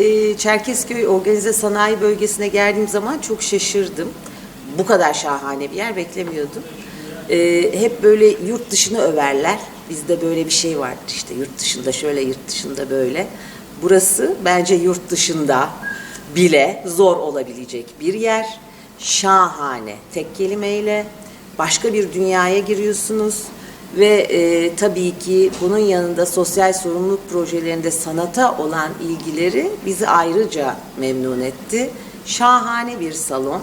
e, Çerkezköy Organize Sanayi Bölgesi'ne geldiğim zaman çok şaşırdım. Bu kadar şahane bir yer beklemiyordum. E, hep böyle yurt dışını överler. Bizde böyle bir şey vardır işte yurt dışında şöyle yurt dışında böyle. Burası bence yurt dışında bile zor olabilecek bir yer. Şahane. Tek kelimeyle başka bir dünyaya giriyorsunuz. Ve e, tabii ki bunun yanında sosyal sorumluluk projelerinde sanata olan ilgileri bizi ayrıca memnun etti. Şahane bir salon.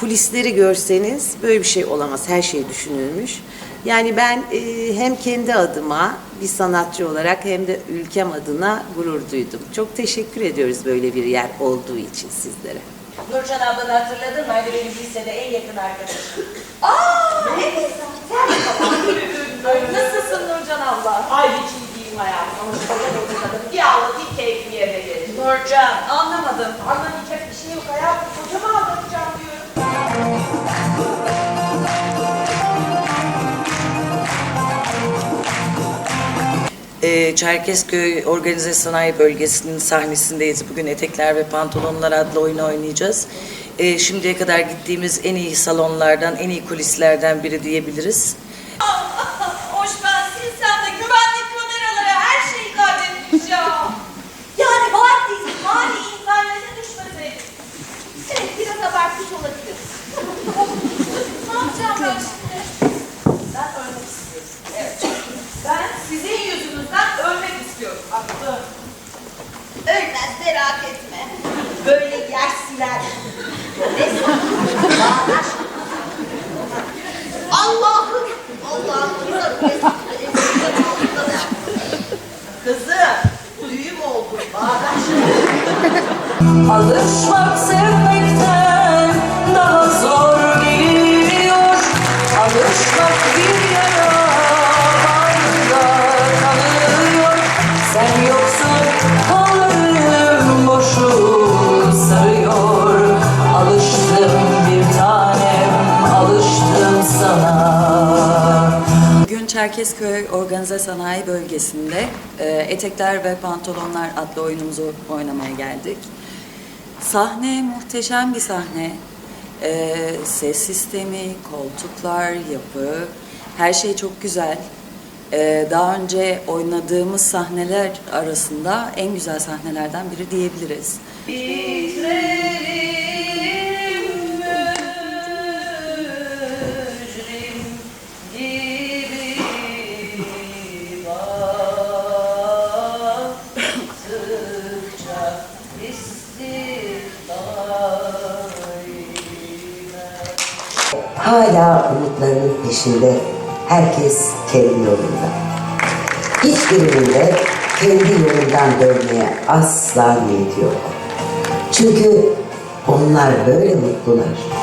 Kulisleri görseniz böyle bir şey olamaz. Her şey düşünülmüş. Yani ben e, hem kendi adıma bir sanatçı olarak hem de ülkem adına gurur duydum. Çok teşekkür ediyoruz böyle bir yer olduğu için sizlere. Nurcan ablanı hatırladın mı? Hani benim lisede en yakın arkadaşım. Aa Nasılsın Nurcan abla? Ay hiç iyi değilim hayatım ama şu koca dokuzladım. Bir ağlatayım keyfim yerine gelir. Nurcan. Anlamadım. Anlamayacak bir şey yok hayatım. Kocama anlatacağım diyorum. Ee, Çerkezköy Organize Sanayi Bölgesi'nin sahnesindeyiz. Bugün Etekler ve Pantolonlar adlı oyunu oynayacağız. Ee, şimdiye kadar gittiğimiz en iyi salonlardan, en iyi kulislerden biri diyebiliriz. Evet. Ben sizin yüzünüzden ölmek istiyorum. Haklı. Ölmez merak etme. Böyle yer siler. Allah'ım. Allah'ım. Kızım. Düğüm oldu. Bağdaş. Alışmak sevmekten Çerkezköy Organize Sanayi Bölgesi'nde e, Etekler ve Pantolonlar adlı oyunumuzu oynamaya geldik. Sahne muhteşem bir sahne. E, ses sistemi, koltuklar, yapı, her şey çok güzel. E, daha önce oynadığımız sahneler arasında en güzel sahnelerden biri diyebiliriz. Hala umutlarının peşinde herkes kendi yolunda. Hiçbirinin de kendi yolundan dönmeye asla niyeti yok. Çünkü onlar böyle mutlular.